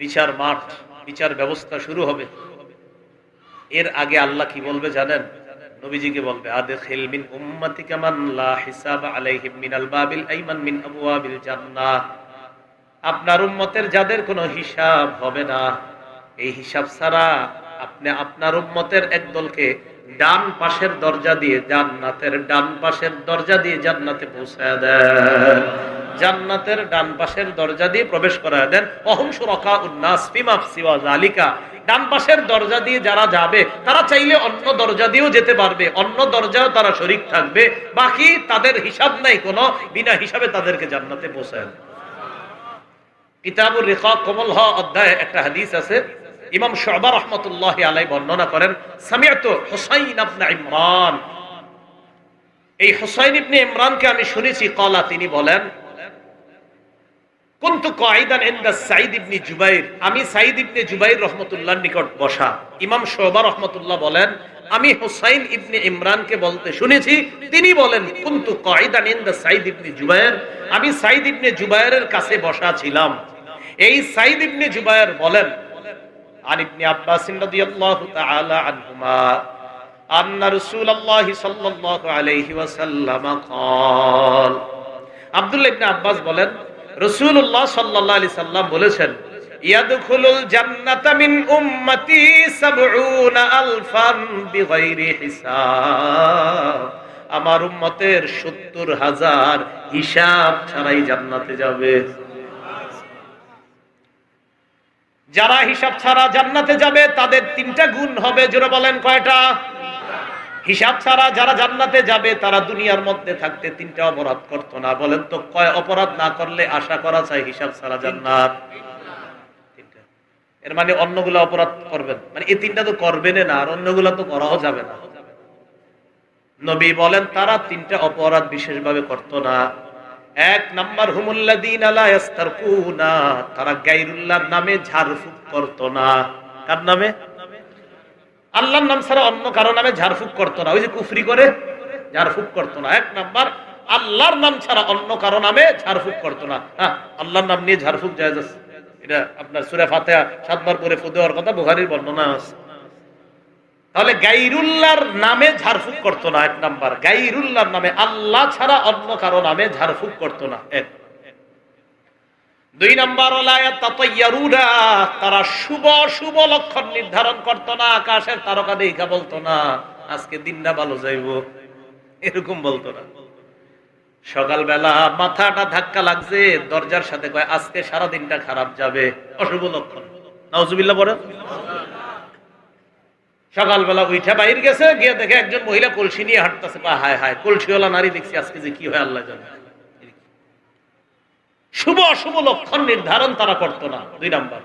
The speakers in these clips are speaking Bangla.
বিচার মাঠ, বিচার ব্যবস্থা শুরু হবে। এর আগে আল্লাহ কি বলবে জানেন? নবীজিকে বলবে, আদখিল মিন উম্মাতিকা মান হিসাব আলাইহিম বাবিল আইমান মিন আবওয়াবিল জান্নাহ। আপনার উম্মতের যাদের কোনো হিসাব হবে না, এই হিসাব ছাড়া আপনি আপনার উম্মতের একদলকে ডান পাশের দরজা দিয়ে জান্নাতের ডান পাশের দরজা দিয়ে জান্নাতে পৌঁছায় দেন। জান্নাতের ডান পাশের দরজা দিয়ে প্রবেশ করায় দেন। অহম সুরকা উন্নাস ডান পাশের দরজা দিয়ে যারা যাবে, তারা চাইলে অন্য দরজা দিয়েও যেতে পারবে। অন্য দরজাও তারা শরিক থাকবে। বাকি তাদের হিসাব নাই কোনো, বিনা হিসাবে তাদেরকে জান্নাতে পৌঁছায় কিতাবুর রেখা কমল হ অধ্যায়ে একটা হাদিস আছে। ইমাম শোবা রহমতুল্লাহ আলাই বর্ণনা করেন সামিয়াত হুসাইন আবনা ইমরান। এই হুসাইন ইবনে ইমরানকে আমি শুনেছি কলা তিনি বলেন কুনতু কাইদান ইনদা সাইদ ইবনে জুবাইর আমি সাইদ ইবনে জুবাইর রহমতুল্লাহর নিকট বসা ইমাম শোবা রহমতুল্লাহ বলেন আমি হুসাইন ইবনে ইমরানকে বলতে শুনেছি তিনি বলেন কুনতু কাইদান ইনদা সাইদ ইবনে জুবাইর আমি সাইদ ইবনে জুবাইরের কাছে বসা ছিলাম এই সাইদ ইবনে জুবাইর বলেন عن ابن عباس رضي الله تعالى عنهما أن رسول الله صلى الله عليه وسلم قال আব্দুল্লাহ ইবনে আব্বাস বলেন রাসূলুল্লাহ সাল্লাল্লাহু আলাইহি সাল্লাম বলেছেন, ইয়াদখুলুল জান্নাতা উম্মতি 70 আলফান বিগাইরি হিসাব। আমার উম্মতের 70 হাজার হিসাব ছাড়াই জান্নাতে যাবে। যারা হিসাব ছাড়া জান্নাতে যাবে, তাদের তিনটা গুণ হবে, জোরে বলেন কয়টা? হিসাব ছাড়া যারা জান্নাতে যাবে, তারা দুনিয়ার মধ্যে থাকতে তিনটা অপরাধ করতো না। বলেন তো, কয় অপরাধ না করলে আশা করা যায় হিসাব ছাড়া জান্নাত? এর মানে অন্যগুলো অপরাধ করবেন। মানে এই তিনটা তো করবেন না, আর অন্যগুলো তো করাও যাবে না। নবী বলেন, তারা তিনটা অপরাধ বিশেষভাবে করতো না। এক নাম্বার হুমুল্লাদিন আলা ইয়াস্তারকুনা। তারা গায়রুল্লাহর নামে ঝাড়ফুঁক করতো না। কার নামে? আল্লাহর নাম ছাড়া অন্য কারও নামে ঝাড়ফুঁক করতো না। ওই যে কুফরি করে, ঝাড়ফুঁক করতো না। এক নাম্বার, আল্লাহর নাম ছাড়া অন্য কারও নামে ঝাড়ফুঁক করতো না। হ্যাঁ আল্লাহর নাম নিয়ে ঝাড়ফুঁক আছে। এটা আপনার সুরে ফাতিহা সাতবার পরে ফু দেওয়ার কথা বুখারীর বর্ণনা আছে। তাহলে গাইরুল্লাহর নামে ঝাড়ফুঁক করতো না, এক নাম্বার। গাইরুল্লাহর নামে আল্লাহ ছাড়া অন্য কারও নামে ঝাড়ফুঁক করতো না। এক। দুই নাম্বার তারা শুভ শুভ লক্ষণ নির্ধারণ করতো না, আকাশের তারকা দেখা বলতো না। আজকে দিনটা ভালো যাইব। এরকম বলতো না। সকালবেলা মাথাটা ধাক্কা লাগছে, দরজার সাথে কয়, আজকে সারা দিনটা খারাপ যাবে, অশুভ লক্ষণ। নাউজুবিল্লাহ বলেন সকালবেলা উঠে বাইর গেছে, গিয়ে দেখে একজন মহিলা কলসি নিয়ে হাঁটতেছে। পা হায় হায়, কলসিওয়ালা নারী দেখছি, আজকে যে কি হয়, আল্লাহ জানে। শুভ অশুভ লক্ষণ নির্ধারণ তারা করতো না। দুই নাম্বার।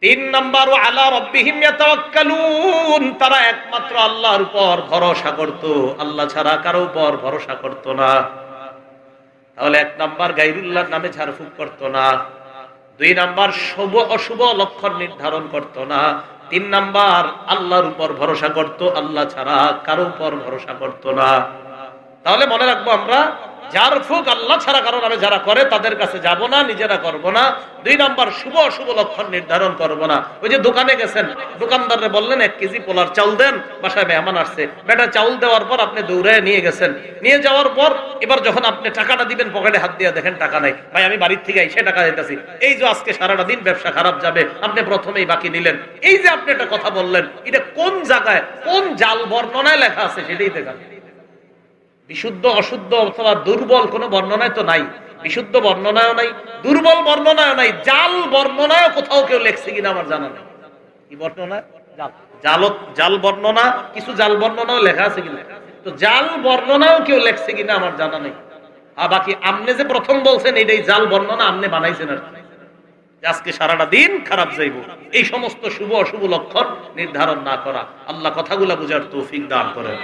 তিন নাম্বার আলা রব্বিহিম ইয়াতাওয়াক্কালুন। তারা একমাত্র আল্লাহর উপর ভরসা করত। আল্লাহ ছাড়া কারও উপর ভরসা করত না। তাহলে এক নাম্বার গাইরুল্লাহর নামে ঝাড়ফুঁক করত না। দুই নাম্বার, শুভ অশুভ লক্ষণ নির্ধারণ করত না। তিন নাম্বার, আল্লাহর উপর ভরসা করত। আল্লাহ ছাড়া কারও উপর ভরসা করত না। তাহলে মনে রাখব আমরা যার ফুক আল্লাহ ছাড়া কারও নামে যারা করে, তাদের কাছে যাব না, নিজেরা করব না। দুই নাম্বার, শুভ অশুভ লক্ষণ নির্ধারণ করব না। ওই যে দোকানে গেছেন দোকানদারে বললেন, এক কেজি পোলার চাউল দেন, বাসায় মেহমান আসছে। বেটা, চাউল দেওয়ার পর আপনি দৌড়ে নিয়ে গেছেন। নিয়ে যাওয়ার পর এবার যখন আপনি টাকাটা দিবেন, পকেটে হাত দিয়ে দেখেন টাকা নাই। ভাই, আমি বাড়ির থেকে এসে টাকা দিতেছি। এই যে আজকে সারাটা দিন ব্যবসা খারাপ যাবে, আপনি প্রথমেই বাকি নিলেন। এই যে আপনি একটা কথা বললেন, এটা কোন জায়গায়, কোন জাল বর্ণনায় লেখা আছে সেটাই দেখান। বিশুদ্ধ, অশুদ্ধ অথবা দুর্বল কোনো বর্ণনায় তো নাই। বিশুদ্ধ বর্ণনায় নাই, দুর্বল বর্ণনায় নাই, জাল বর্ণনায় কোথাও কেউ লেখছে কিনা আমার জানা নেই। কি বর্ণনা? জাল। জাল বর্ণনা, কিছু জাল বর্ণনাও লেখা আছে কিনা? তো জাল বর্ণনাও কেউ লেখছে কিনা আমার জানা নেই। আর বাকি আমনে যে প্রথম বলছেন এটাই জাল বর্ণনা আমনে বানাইছেন আর আজকে সারাটা দিন খারাপ যাইব। এই সমস্ত শুভ অশুভ লক্ষণ নির্ধারণ না করা। আল্লাহ কথাগুলা বুঝার তৌফিক দান করেন।